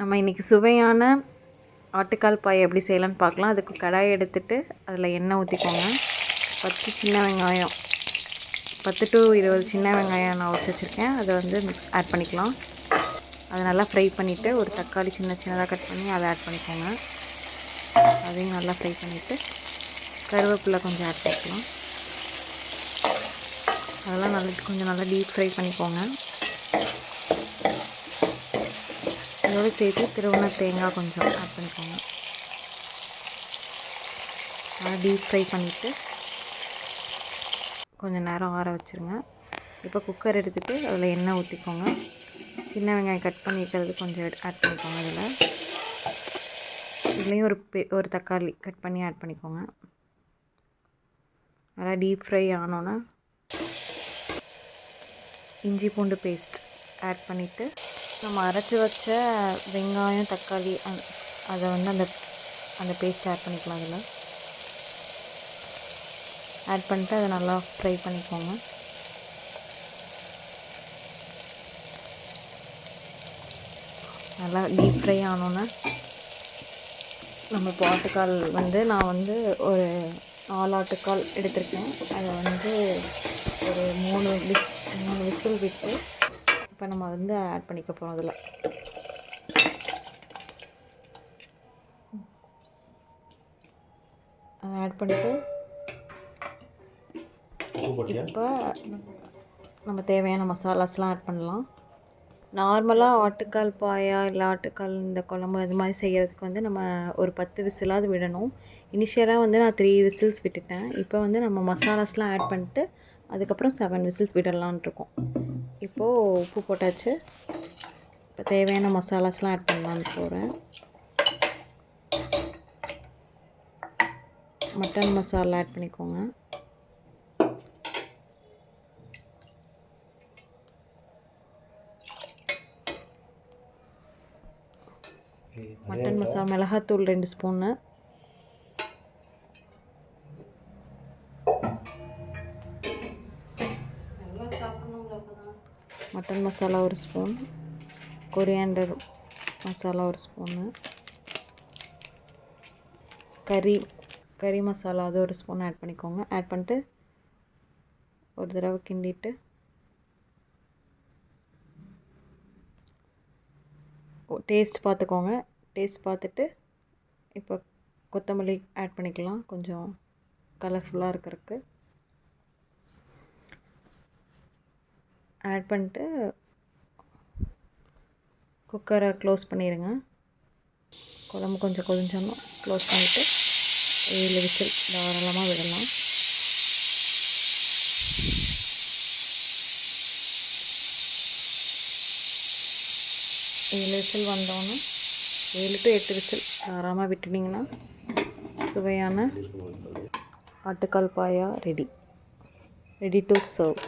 நம்ம இன்றைக்கி சுவையான ஆட்டுக்கால் பாய் எப்படி செய்யலாம்னு பார்க்கலாம். அதுக்கு கடாய் எடுத்துட்டு அதில் எண்ணெய் ஊற்றிக்கோங்க. பத்து சின்ன வெங்காயம் பத்து டு இருபது சின்ன வெங்காயம் நான் உரிச்சு வச்சுருக்கேன். அதை வந்து மிக்ஸ் ஆட் பண்ணிக்கலாம். அதை நல்லா ஃப்ரை பண்ணிவிட்டு ஒரு தக்காளி சின்ன சின்னதாக கட் பண்ணி அதை ஆட் பண்ணிக்கோங்க. அதையும் நல்லா ஃப்ரை பண்ணிவிட்டு கருவேப்பிலை கொஞ்சம் ஆட் பண்ணிக்கலாம். அதெல்லாம் நல்லா கொஞ்சம் நல்லா டீப் ஃப்ரை பண்ணிக்கோங்க. அதோடு சேர்த்து திருவண்ண தேங்காய் கொஞ்சம் ஆட் பண்ணிக்கோங்க. நல்லா டீப் ஃப்ரை பண்ணிவிட்டு கொஞ்சம் நேரம் ஆற வச்சுருங்க. இப்போ குக்கர் எடுத்துகிட்டு அதில் எண்ணெய் ஊற்றிக்கோங்க சின்ன வெங்காயம் கட் பண்ணி வைக்கிறது கொஞ்சம் ஆட் பண்ணிக்கோங்க அதில். இதுலேயும் ஒரு பெ ஒரு தக்காளி கட் பண்ணி ஆட் பண்ணிக்கோங்க. நல்லா டீப் ஃப்ரை ஆனோன்னா இஞ்சி பூண்டு பேஸ்ட் ஆட் பண்ணிவிட்டு நம்ம அரைச்சி வச்ச வெங்காயம் தக்காளி அதை வந்து அந்த அந்த பேஸ்ட் ஆட் பண்ணிக்கலாம் அதில். ஆட் பண்ணிட்டு அதை நல்லா ஃப்ரை பண்ணிக்கோங்க. நல்லா டீப் ஃப்ரை ஆனோன்னே நம்ம பாட்டுக்கால் ஆட்டுக்கால் வந்து நான் வந்து ஒரு நாலு ஆட்டுக்கால் எடுத்திருக்கேன். அதை வந்து ஒரு மூணு விஸ் மூணு விசில் விட்டு இப்போ நம்ம வந்து ஆட் பண்ணிக்க போகிறோம் அதில் அதை ஆட் பண்ணிவிட்டு இப்போ நம்ம தேவையான மசாலாஸ்லாம் ஆட் பண்ணலாம். நார்மலாக ஆட்டுக்கால் பாயா இல்லை ஆட்டுக்கால் இந்த குழம்பு இது மாதிரி செய்கிறதுக்கு வந்து நம்ம ஒரு பத்து விசிலாவது விடணும். இனிஷியலாக வந்து நான் த்ரீ விசில்ஸ் விட்டுட்டேன். இப்போ வந்து நம்ம மசாலாஸ்லாம் ஆட் பண்ணிட்டு அதுக்கப்புறம் செவன் விசில்ஸ் விடலான் இருக்கோம். இப்போது உப்பு போட்டாச்சு. இப்போ தேவையான மசாலாஸ்லாம் ஆட் பண்ணலான்னு போகிறேன் மட்டன் மசாலா ஆட் பண்ணிக்கோங்க. மட்டன் மசாலா மிளகாத்தூள் ரெண்டு ஸ்பூனு. மட்டன் மசாலா ஒரு ஸ்பூன் கொரியாண்டர் மசாலா ஒரு ஸ்பூனு கறி கறி மசாலா அது ஒரு ஸ்பூன் ஆட் பண்ணிக்கோங்க. ஆட் பண்ணிட்டு ஒரு தடவை கிண்டிட்டு டேஸ்ட் பார்த்துக்கோங்க. டேஸ்ட் பார்த்துட்டு இப்போ கொத்தமல்லி ஆட் பண்ணிக்கலாம். கொஞ்சம் கலர்ஃபுல்லாக இருக்கிறதுக்கு. ஆட் பண்ணிட்டு குக்கரை க்ளோஸ் பண்ணிடுங்க குழம்பு கொஞ்சம் கொதிஞ்சோன்னா க்ளோஸ் பண்ணிவிட்டு ஏழு விசில் தாராளமாக விடலாம். ஏழு விசில் வந்தோன்னே ஏழு டு எட்டு விசில் தாராளமாக விட்டுட்டிங்கன்னா சுவையான ஆட்டுக்கால் paya ready ready to serve